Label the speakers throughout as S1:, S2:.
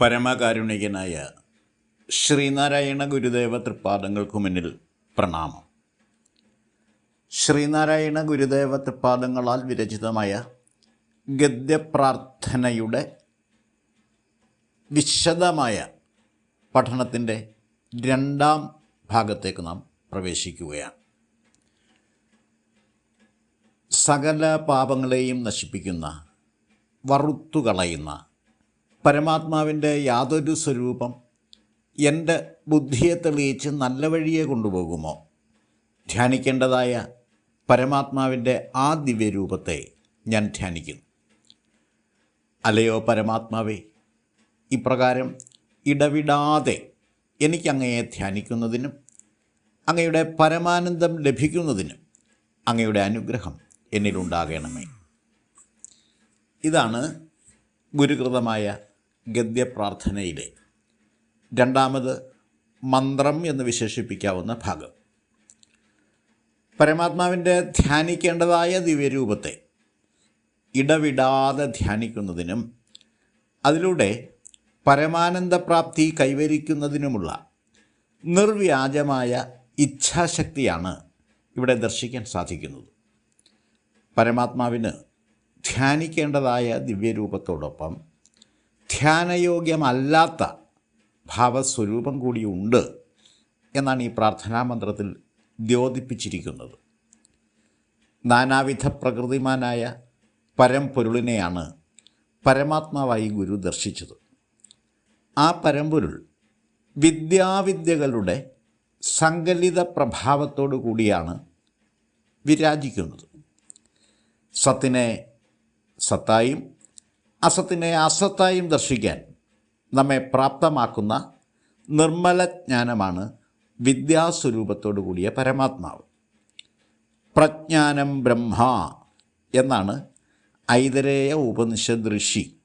S1: പരമകാരുണികനായ ശ്രീനാരായണ ഗുരുദേവ തൃപ്പാദങ്ങൾക്കു മുന്നിൽ പ്രണാമം. ശ്രീനാരായണ ഗുരുദേവ തൃപ്പാദങ്ങളാൽ വിരചിതമായ ഗദ്യപ്രാർത്ഥനയുടെ വിശദമായ പഠനത്തിന്റെ രണ്ടാം ഭാഗത്തേക്ക് നാം പ്രവേശിക്കുകയാണ്. സകല പാപങ്ങളെയും നശിപ്പിക്കുന്ന വറുത്തുകളയുന്ന പരമാത്മാവിന്റെ യാതൊരു സ്വരൂപം എന്റെ ബുദ്ധിയെ തെളിയിച്ച് നല്ല വഴിയെ കൊണ്ടുപോകുമോ? ധ്യാനിക്കേണ്ടതായ പരമാത്മാവിന്റെ ആ ദിവ്യരൂപത്തെ ഞാൻ ധ്യാനിക്കുന്നു. അലയോ പരമാത്മാവേ ഇപ്രകാരം ഇടവിടാതെ എനിക്കങ്ങയെ ധ്യാനിക്കുന്നതിനും അങ്ങയുടെ പരമാനന്ദം ലഭിക്കുന്നതിനും അങ്ങയുടെ അനുഗ്രഹം എന്നിലുണ്ടാകണമേ. ഇതാണ് ഗുരുകൃതമായ ഗദ്യപ്രാർത്ഥനയിലെ. രണ്ടാമത് മന്ത്രം എന്ന് വിശേഷിപ്പിക്കാവുന്ന ഭാഗം. പരമാത്മാവിന്റെ ധ്യാനിക്കേണ്ടതായ ദിവ്യരൂപത്തെ ഇടവിടാതെ ധ്യാനിക്കുന്നതിനും അതിലൂടെ പരമാനന്ദപ്രാപ്തി കൈവരിക്കുന്നതിനുമുള്ള നിർവ്യാജമായ ഇച്ഛാശക്തിയാണ് ഇവിടെ ദർശിക്കാൻ സാധിക്കുന്നത്. പരമാത്മാവിന് ധ്യാനിക്കേണ്ടതായ ദിവ്യരൂപത്തോടൊപ്പം ധ്യാനയോഗ്യമല്ലാത്ത ഭാവസ്വരൂപം കൂടിയുണ്ട് എന്നാണ് ഈ പ്രാർത്ഥനാ മന്ത്രത്തിൽ ദ്യോതിപ്പിച്ചിരിക്കുന്നത്. നാനാവിധ പ്രകൃതിമാനായ പരംപൊരുളിനെയാണ് പരമാത്മാവായി ഗുരു ദർശിച്ചത്. ആ പരമ്പൊരുൾ വിദ്യാവിദ്യകളുടെ സങ്കലിത പ്രഭാവത്തോടു കൂടിയാണ് വിരാജിക്കുന്നത്. സത്തിനെ സത്തായും അസത്തിനെ അസത്തായും ദർശിക്കാൻ നമ്മെ പ്രാപ്തമാക്കുന്ന നിർമ്മല ജ്ഞാനമാണ് വിദ്യാസ്വരൂപത്തോടു കൂടിയ പരമാത്മാവ്. പ്രജ്ഞാനം ബ്രഹ്മ എന്നാണ് ഐതരേയ ഉപനിഷദ് ഋഷി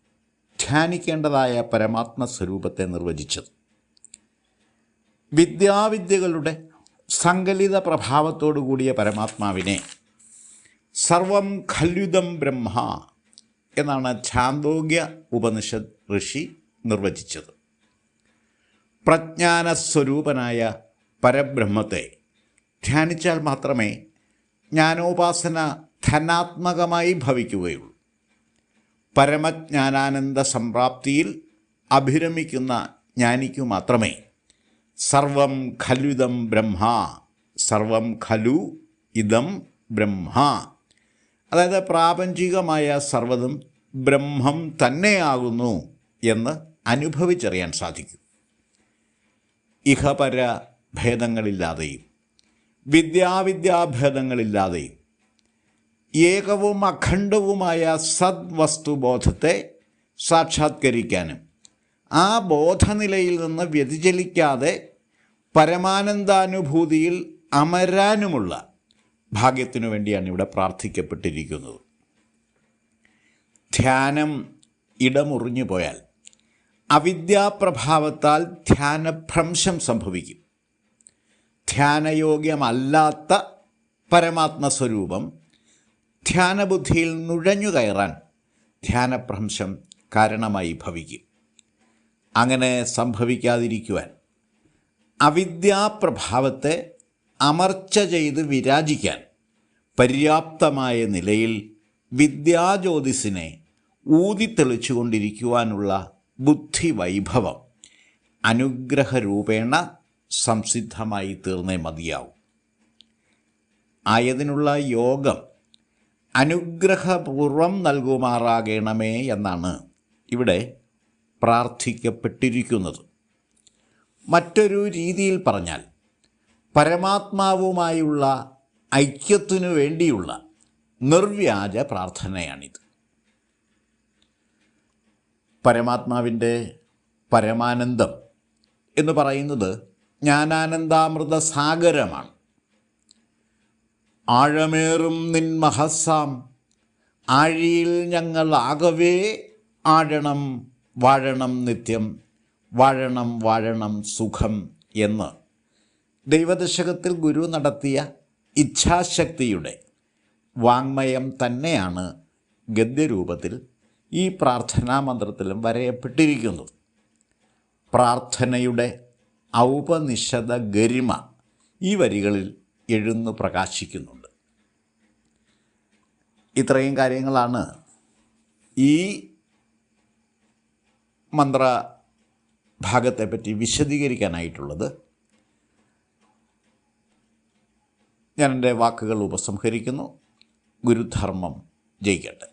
S1: ധ്യാനിക്കേണ്ടതായ പരമാത്മ സ്വരൂപത്തെ നിർവചിച്ചത്. വിദ്യാവിദ്യകളുടെ സങ്കലിത പ്രഭാവത്തോടു കൂടിയ പരമാത്മാവിനെ സർവം ഖല്യുതം ബ്രഹ്മ എന്നാണ് ഛാന്തോഗ്യ ഉപനിഷത് ഋഷി നിർവചിച്ചത്. പ്രജ്ഞാനസ്വരൂപനായ പരബ്രഹ്മത്തെ ധ്യാനിച്ചാൽ മാത്രമേ ജ്ഞാനോപാസന ധനാത്മകമായി ഭവിക്കുകയുള്ളൂ. പരമജ്ഞാനാനന്ദ സംപ്രാപ്തിയിൽ അഭിരമിക്കുന്ന ജ്ഞാനിക്കു മാത്രമേ സർവം ഖലുദം ബ്രഹ്മ സർവം ഖലു ഇതം ബ്രഹ്മ അതായത് പ്രാപഞ്ചികമായ സർവതും ബ്രഹ്മം തന്നെയാകുന്നു എന്ന് അനുഭവിച്ചറിയാൻ സാധിക്കും. ഇഹപര ഭേദങ്ങളില്ലാതെയും വിദ്യാവിദ്യാഭേദങ്ങളില്ലാതെയും ഏകവും അഖണ്ഡവുമായ സദ്വസ്തുബോധത്തെ സാക്ഷാത്കരിക്കാനും ആ ബോധനിലയിൽ നിന്ന് വ്യതിചലിക്കാതെ പരമാനന്ദാനുഭൂതിയിൽ അമരാനുമുള്ള ഭാഗ്യത്തിനു വേണ്ടിയാണ് ഇവിടെ പ്രാർത്ഥിക്കപ്പെട്ടിരിക്കുന്നത്. ധ്യാനം ഇടമുറിഞ്ഞു പോയാൽ അവിദ്യാപ്രഭാവത്താൽ ധ്യാനഭ്രംശം സംഭവിക്കും. ധ്യാനയോഗ്യമല്ലാത്ത പരമാത്മസ്വരൂപം ധ്യാനബുദ്ധിയിൽ നുഴഞ്ഞു കയറാൻ ധ്യാനഭ്രംശം കാരണമായി ഭവിക്കും. അങ്ങനെ സംഭവിക്കാതിരിക്കുവാൻ അവിദ്യാപ്രഭാവത്തെ അമർച്ച ചെയ്ത് വിരാജിക്കാൻ പര്യാപ്തമായ നിലയിൽ വിദ്യാജ്യോതിസിനെ ഊതിത്തെളിച്ചുകൊണ്ടിരിക്കുവാനുള്ള ബുദ്ധിവൈഭവം അനുഗ്രഹരൂപേണ സംസിദ്ധമായി തീർന്നേ മതിയാവും. ആയതിനുള്ള യോഗം അനുഗ്രഹപൂർവം നൽകുമാറാകണമേ എന്നാണ് ഇവിടെ പ്രാർത്ഥിക്കപ്പെട്ടിരിക്കുന്നത്. മറ്റൊരു രീതിയിൽ പറഞ്ഞാൽ പരമാത്മാവുമായുള്ള ഐക്യത്തിനു വേണ്ടിയുള്ള നിർവ്യാജ പ്രാർത്ഥനയാണിത്. പരമാത്മാവിന്റെ പരമാനന്ദം എന്ന് പറയുന്നത് ജ്ഞാനാനന്ദാമൃത സാഗരമാണ്. ആഴമേറും നിൻ മഹസ്സാം ആഴിയിൽ ഞങ്ങൾ ആകവേ ആഴണം വാഴണം നിത്യം വാഴണം വാഴണം സുഖം എന്ന് ദൈവദശകത്തിൽ ഗുരു നടത്തിയ ഇച്ഛാശക്തിയുടെ വാങ്മയം തന്നെയാണ് ഗദ്യരൂപത്തിൽ ഈ പ്രാർത്ഥനാ മന്ത്രത്തിലും വരയപ്പെട്ടിരിക്കുന്നത് പ്രാർത്ഥനയുടെ ഔപനിഷത ഗരിമ ഈ വരികളിൽ എഴുന്നു പ്രകാശിക്കുന്നുണ്ട്. ഇത്രയും കാര്യങ്ങളാണ് ഈ മന്ത്ര ഭാഗത്തെപ്പറ്റി വിശദീകരിക്കാനായിട്ടുള്ളത്. ഞാൻ എന്റെ വാക്കുകൾ ഉപസംഹരിക്കുന്നു. ഗുരുധർമ്മം ജയിക്കട്ടെ.